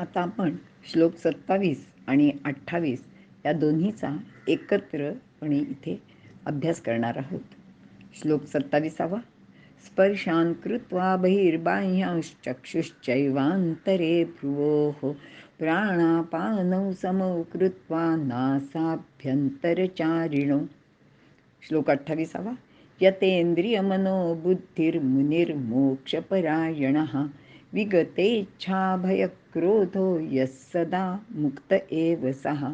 आता आपण श्लोक सत्तावीस आणि अठ्ठावीस या दोन्हीचा एकत्रपणे इथे अभ्यास करणार आहोत. श्लोक सत्तावीसावा. स्पर्शान कृत्वा बहिर्बाह्यांश्चक्षुश्चैवान्तरे भ्रुवोः प्राणापानौ समौ कृत्वा नासाभ्यन्तरचारिणौ। श्लोक अठ्ठावीसावा. यतेन्द्रियमनो बुद्धिर्मुनिर्मोक्षपरायणः। विगतेच्छाभयक्रोधो यस सदा मुक्त एव सहा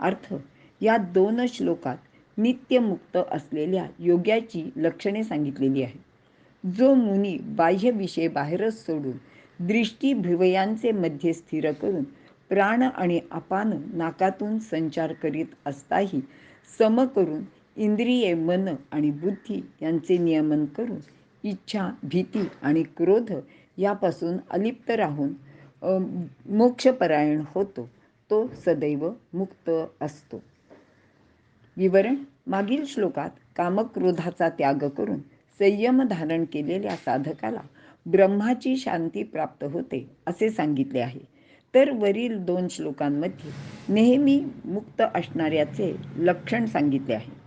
अर्थ या दोन श्लोकात नित्यमुक्त असलेल्या योग्याची लक्षणे सांगितलेली आहे जो मुनी बाह्य विषय बाहेरच सोडून दृष्टी भुवयांचे मध्ये स्थिर करून प्राण आणि अपान नाकातून संचार करीत असताही सम करून इंद्रिये मन आणि बुद्धी यांचे नियमन करून इच्छा भीती आणि क्रोध यापासून अलिप्त राहून मोक्षपरायण होतो तो सदैव मुक्त असतो. विवरण मागील श्लोकात कामक्रोधाचा त्याग करून संयम धारण केलेल्या साधकाला ब्रह्माची शांती प्राप्त होते असे सांगितले आहे. तर वरील दोन श्लोकांमध्ये नेहमी मुक्त असणाऱ्याचे लक्षण सांगितले आहे.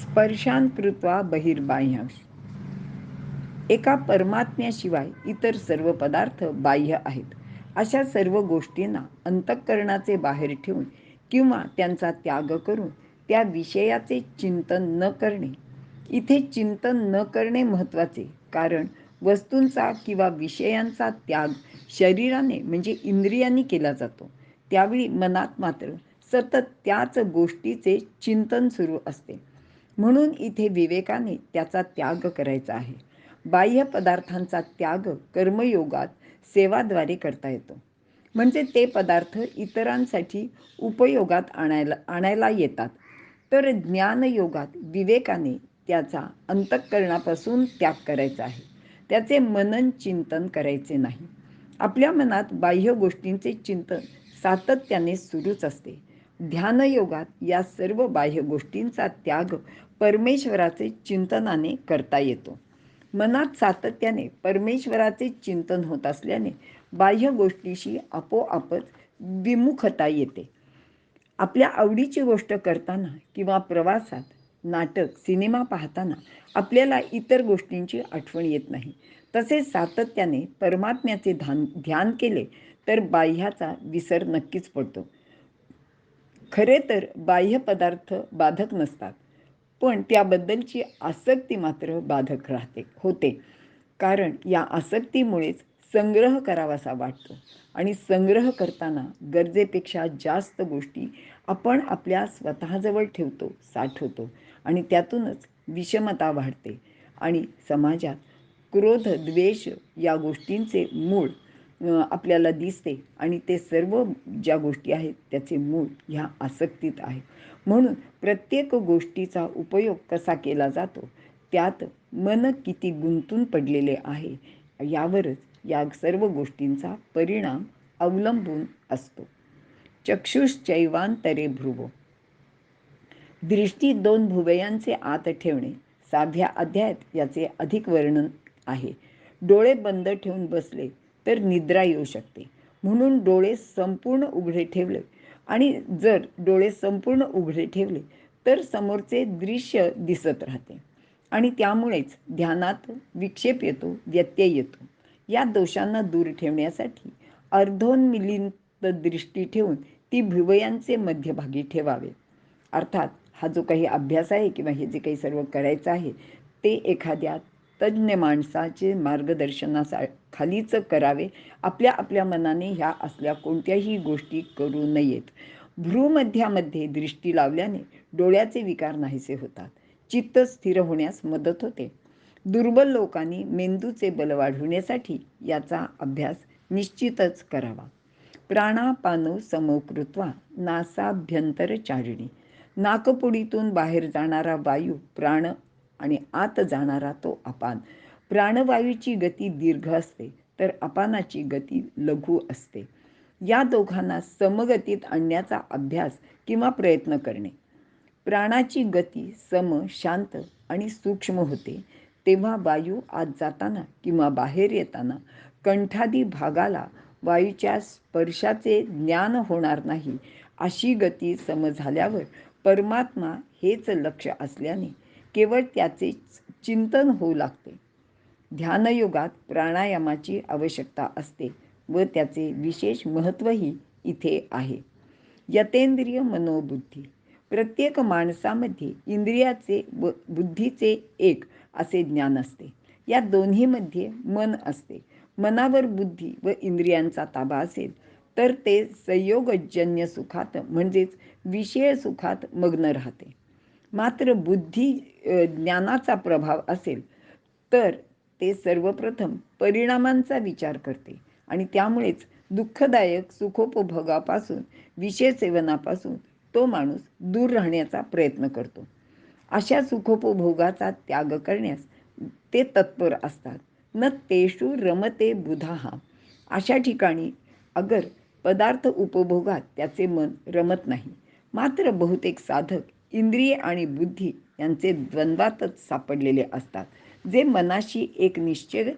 स्पर्शान कृत्वा बहिर्बाह्यांश. एका परमात्म्याशिवाय इतर सर्व पदार्थ बाह्य आहेत. अशा सर्व गोष्टींना अंतःकरणाचे बाहेर ठेवून किंवा त्यांचा त्याग करून त्या विषयाचे चिंतन न करणे. इथे चिंतन न करणे महत्त्वाचे कारण वस्तूंचा किंवा विषयांचा त्याग शरीराने म्हणजे इंद्रियांनी केला जातो. त्यावेळी मनात मात्र सतत त्याच गोष्टीचे चिंतन सुरू असते. म्हणून इथे विवेकाने त्याचा त्याग करायचा आहे. बाह्य पदार्थांचा त्याग कर्मयोगात सेवाद्वारे करता येतो. म्हणजे ते पदार्थ इतरांसाठी उपयोगात आणायला आणायला येतात. तर ज्ञानयोगात विवेकाने त्याचा अंतःकरणापासून त्याग करायचा आहे. त्याचे मनन चिंतन करायचे नाही. आपल्या मनात बाह्य गोष्टींचे चिंतन सातत्याने सुरूच असते. ध्यानयोगात या सर्व बाह्य गोष्टींचा त्याग परमेश्वराचे चिंतनाने करता येतो. मनात सातत्याने परमेश्वराचे चिंतन होत असल्याने बाह्य गोष्टीशी आपोआपच विमुखता येते. आपल्या आवडीची गोष्ट करताना किंवा प्रवासात नाटक सिनेमा पाहताना आपल्याला इतर गोष्टींची आठवण येत नाही. तसेच सातत्याने परमात्म्याचे ध्यान ध्यान केले तर बाह्याचा विसर नक्कीच पडतो. खरे तर बाह्य पदार्थ बाधक नसतात. पण त्याबद्दलची आसक्ती मात्र बाधक राहते होते. कारण या आसक्तीमुळेच संग्रह करावासा वाटतो आणि संग्रह करताना गरजेपेक्षा जास्त गोष्टी आपण आपल्या स्वतःजवळ ठेवतो साठवतो आणि त्यातूनच विषमता वाढते. आणि समाजात क्रोध द्वेष या गोष्टींचे मूळ आपल्याला दिसते आणि ते सर्व ज्या गोष्टी आहेत त्याचे मूळ ह्या आसक्तीत आहे म्हणून प्रत्येक गोष्टीचा उपयोग कसा केला जातो त्यात मन किती गुंतून पडलेले आहे यावरच या सर्व गोष्टींचा परिणाम अवलंबून असतो. चक्षुश्चैवांतरे भ्रुव. दृष्टी दोन भुवयांचे आत ठेवणे साध्या अध्यायात याचे अधिक वर्णन आहे. डोळे बंद ठेवून बसले तर निद्रा येऊ शकते. म्हणून डोळे संपूर्ण उघडे ठेवले. आणि जर डोळे संपूर्ण उघडे ठेवले तर समोरचे दृश्य दिसत राहते. आणि त्यामुळेच ध्यानात विक्षेप येतो व्यत्यय येतो. या दोषांना दूर ठेवण्यासाठी अर्धोन्मिलिंत दृष्टी ठेवून ती भुवयांचे मध्यभागी ठेवावे. अर्थात हा जो काही अभ्यास आहे किंवा हे जे काही सर्व करायचं आहे ते एखाद्या तज्ज्ञ माणसाचे मार्गदर्शनासा खालीच करावे. आपल्या आपल्या मनाने ह्या असल्या कोणत्याही गोष्टी करू नयेत. भ्रूमध्यामध्ये दृष्टी लावल्याने डोळ्याचे विकार नाहीसे होतात. चित्त स्थिर होण्यास मदत होते. दुर्बल लोकांनी मेंदूचे बल वाढवण्यासाठी याचा अभ्यास निश्चितच करावा. प्राणापानो समोकृत्वा नासाभ्यंतर चारिणी नाकपुडीतून बाहेर जाणारा वायू प्राण आणि आत जाणारा तो अपान. प्राणवायूची गती दीर्घ असते तर अपानाची गती लघु असते. या दोघांना समगतीत आणण्याचा अभ्यास किंवा प्रयत्न करणे. प्राणाची गती सम शांत आणि सूक्ष्म होते तेव्हा वायू आत जाताना किंवा बाहेर येताना कंठादी भागाला वायूच्या स्पर्शाचे ज्ञान होणार नाही अशी गती सम झाल्यावर परमात्मा हेच लक्ष असल्याने केवळ त्याचे चिंतन होऊ लागते. ध्यानयोगात प्राणायामाची आवश्यकता असते व त्याचे विशेष महत्त्वही इथे आहे. यतेंद्रिय मनोबुद्धी. प्रत्येक माणसामध्ये इंद्रियाचे व बुद्धीचे एक असे ज्ञान असते. या दोन्हीमध्ये मन असते. मनावर बुद्धी व इंद्रियांचा ताबा असेल तर ते संयोगजन्य सुखात म्हणजेच विषय सुखात मग्न राहते. मात्र बुद्धी ज्ञानाचा प्रभाव असेल तर ते सर्वप्रथम परिणामांचा विचार करते आणि त्यामुळेच दुःखदायक सुखोपभोगापासून विषय सेवनापासून तो माणूस दूर राहण्याचा प्रयत्न करतो. अशा सुखोपभोगाचा त्याग करण्यास ते तत्पर असतात. न तेषु रमते बुधाहा अशा ठिकाणी अगर पदार्थ उपभोगात त्याचे मन रमत नाही मात्र बहुतेक साधक इंद्रिय आणि बुद्धी यांचे द्वंद्वातच सापडलेले असतात. जे मनाशी एक निश्चय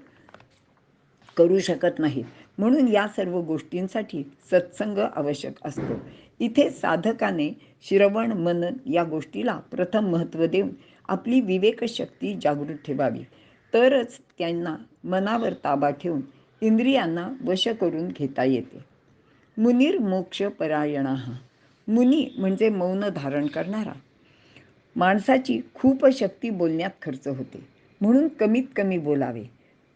करू शकत नाहीत म्हणून या सर्व गोष्टींसाठी सत्संग आवश्यक असतो. इथे साधकाने श्रवण मन या गोष्टीला प्रथम महत्त्व देऊन आपली विवेकशक्ती जागृत ठेवावी. तरच त्यांना मनावर ताबा ठेवून इंद्रियांना वश करून घेता येते. मुनीर मोक्ष परायण मुनी म्हणजे मौन धारण करणारा. माणसाची खूप शक्ती बोलण्यात खर्च होते. म्हणून कमीत कमी बोलावे.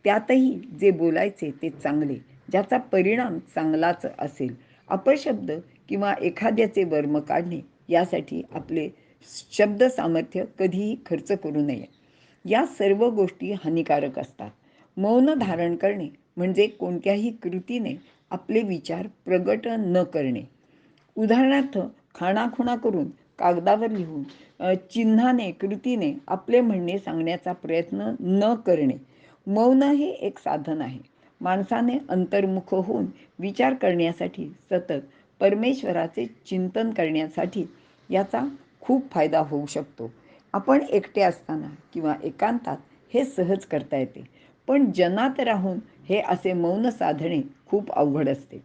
त्यातही जे बोलायचे ते चांगले ज्याचा परिणाम चांगलाच असेल. अपशब्द किंवा एखाद्याचे वर्म काढणे यासाठी आपले शब्द सामर्थ्य कधीही खर्च करू नये. या सर्व गोष्टी हानिकारक असतात. मौन धारण करणे म्हणजे कोणत्याही कृतीने आपले विचार प्रगट न करणे. उदाहरणार्थ खाणाखुणा करून कागदावर लिहून चिन्हाने कृतीने आपले म्हणणे सांगण्याचा प्रयत्न न करणे. मौन हे एक साधन आहे. माणसाने अंतर्मुख होऊन विचार करण्यासाठी सतत परमेश्वराचे चिंतन करण्यासाठी याचा खूप फायदा होऊ शकतो. आपण एकटे असताना किंवा एकांतात हे सहज करता येते. पण जनात राहून हे असे मौन साधणे खूप अवघड असते.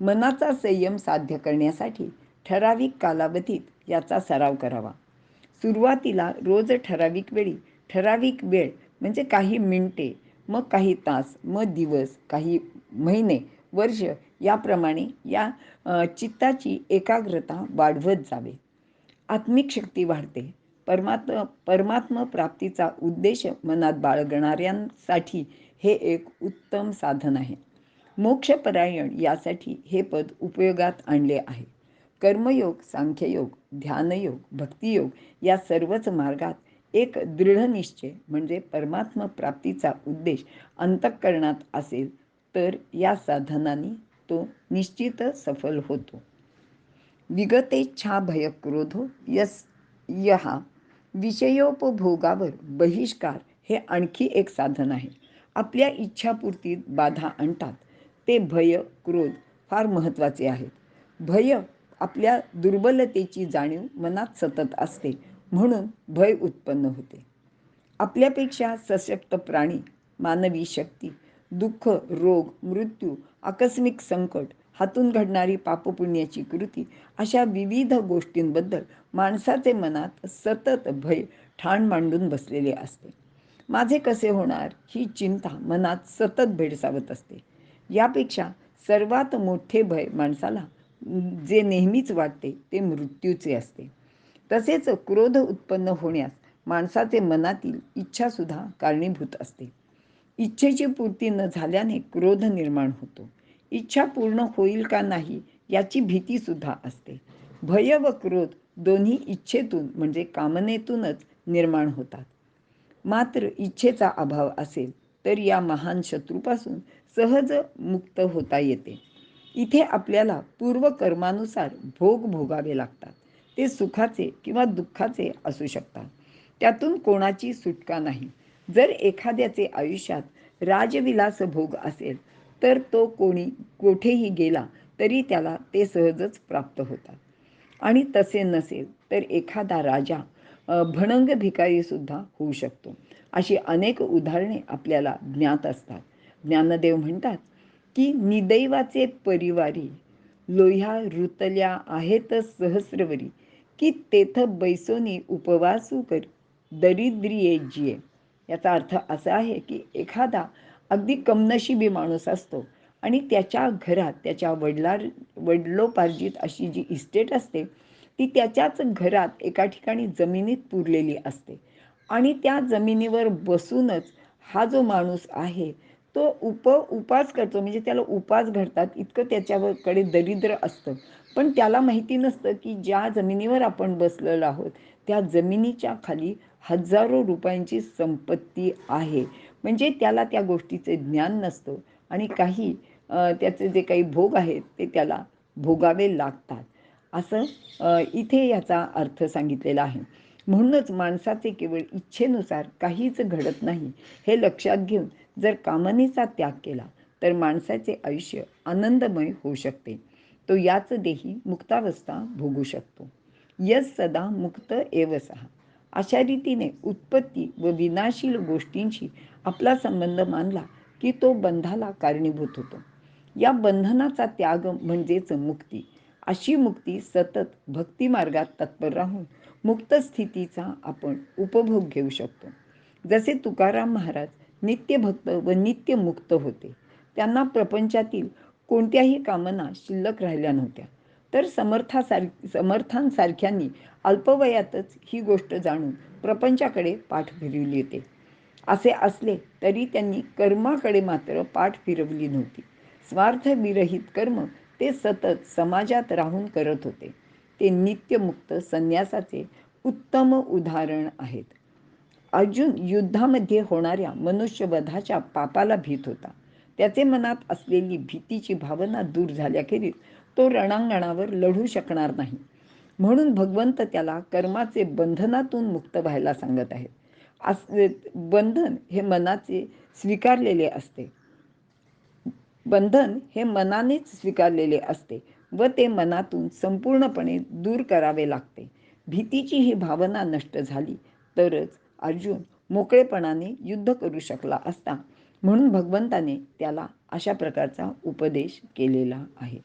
मनाचा संयम साध्य करण्यासाठी ठराविक कालावधीत याचा सराव करावा. सुरुवातीला रोज ठराविक वेळी ठराविक वेळ म्हणजे काही मिनटे मग काही तास मग दिवस काही महिने वर्ष याप्रमाणे या चित्ताची एकाग्रता वाढवत जावे. आत्मिक शक्ती वाढते. परमात्म परमात्म प्राप्तीचा उद्देश मनात बाळगणाऱ्यांसाठी हे एक उत्तम साधन आहे. मोक्षपरायण यासाठी हे पद उपयोगात आणले आहे. कर्मयोग सांख्ययोग ध्यानयोग भक्तियोग या सर्वच मार्गात एक दृढ निश्चय म्हणजे परमात्म प्राप्तीचा उद्देश अंतःकरणात असेल तर या साधनाने तो निश्चित सफल होतो. विगतेच्छा भय क्रोधो यस यहा विषयोपभोगावर बहिष्कार हे आणखी एक साधन आहे. आपल्या इच्छापूर्तीत बाधा आणतात ते भय क्रोध फार महत्त्वाचे आहेत. भय आपल्या दुर्बलतेची जाणीव मनात सतत असते म्हणून भय उत्पन्न होते. आपल्यापेक्षा सशक्त प्राणी मानवी शक्ती दुःख रोग मृत्यू आकस्मिक संकट हातून घडणारी पापपुण्याची कृती अशा विविध गोष्टींबद्दल माणसाचे मनात सतत भय ठाण मांडून बसलेले असते. माझे कसे होणार ही चिंता मनात सतत भेडसावत असते. यापेक्षा सर्वात मोठे भय माणसाला जे नेहमीच वाटते ते मृत्यूचे असते. तसेच क्रोध उत्पन्न होण्यास माणसाचे मनातील इच्छासुद्धा कारणीभूत असते. इच्छेची पूर्ती न झाल्याने क्रोध निर्माण होतो. इच्छा पूर्ण होईल का नाही याची भीतीसुद्धा असते. भय व क्रोध दोन्ही इच्छेतून म्हणजे कामनेतूनच निर्माण होतात. मात्र इच्छेचा अभाव असेल तर या महान शत्रूपासून सहज मुक्त होता येते. इथे आपल्याला पूर्वकर्मानुसार भोग भोगावे लागतात. ते सुखाचे किंवा दुःखाचे असू शकतात. त्यातून कोणाची सुटका नाही. जर एखाद्याचे आयुष्यात राजविलास भोग असेल तर तो कोणी कोठेही गेला तरी त्याला ते सहजच प्राप्त होतात. आणि तसे नसेल तर एखादा राजा भणंग भिकारीसुद्धा होऊ शकतो. अशी अनेक उदाहरणे आपल्याला ज्ञात असतात. ज्ञानदेव म्हणतात की निदैवाचे परिवारी. लोह्या रुतल्या आहेत सहस्रवरी. की तेथ बैसोनी उपवासू कर. दरिद्रिये जिये. याचा अर्थ असा आहे की एखादा अगदी कमनशिबी माणूस असतो आणि त्याच्या घरात त्याच्या वडिला वडिलोपार्जित अशी जी इस्टेट असते ती त्याच्याच घरात एका ठिकाणी जमिनीत पुरलेली असते. आणि त्या जमिनीवर बसूनच हा जो माणूस आहे तो उप उपास करतो. म्हणजे त्याला उपास घडतात. इतकं त्याच्याकडे दरिद्र असतं. पण त्याला माहिती नसतं की ज्या जमिनीवर आपण बसलेलो आहोत त्या जमिनीच्या खाली हजारो रुपयांची संपत्ती आहे. म्हणजे त्याला त्या गोष्टीचे ज्ञान नसतं. आणि काही त्याचे जे काही भोग आहेत ते त्याला भोगावे लागतात. असं इथे याचा अर्थ सांगितलेला आहे. म्हणूनच माणसाचे केवळ इच्छेनुसार काहीच घडत नाही. हे लक्षात घेऊन जर कामनेचा त्याग केला तर माणसाचे आयुष्य आनंदमय होऊ शकते. तो याच देही मुक्तावस्था भोगू शकतो. यस सदा मुक्त एव सहा अशा रीतीने उत्पत्ती व विनाशील गोष्टींशी आपला संबंध मानला की तो बंधाला कारणीभूत होतो. या बंधनाचा त्याग म्हणजेच मुक्ती. अशी मुक्ती सतत भक्ती मार्गात तत्पर राहून मुक्त स्थितीचा आपण उपभोग घेऊ शकतो. जसे तुकाराम महाराज नित्यभक्त व नित्य मुक्त होते. त्यांना प्रपंचातील कोणत्याही कामना शिल्लक राहिल्या नव्हत्या. तर समर्थासार समर्थांसारख्यांनी अल्पवयातच ही गोष्ट जाणून प्रपंचाकडे पाठ फिरविली होते. असे असले तरी त्यांनी कर्माकडे मात्र पाठ फिरवली नव्हती. स्वार्थविरहित कर्म ते सतत समाजात राहून करत होते. ते नित्यमुक्त संन्यासाचे उत्तम उदाहरण आहेत. अर्जुन युद्धामध्ये होणाऱ्या मनुष्यवधाच्या पापाला भीत होता. त्याचे मनात असलेली भीतीची भावना दूर झाल्याखेरीज तो रणांगणावर लढू शकणार नाही. म्हणून भगवंत त्याला कर्माचे बंधनातून मुक्त व्हायला सांगत आहेत. अस बंधन हे मनाचे स्वीकारलेले असते. बंधन हे मनानेच स्वीकारलेले असते व ते मनातून संपूर्णपणे दूर करावे लागते. भीतीची ही भावना नष्ट झाली तरच अर्जुन मोकळेपणाने युद्ध करू शकला असता. म्हणून भगवंताने त्याला अशा प्रकारचा उपदेश केलेला आहे.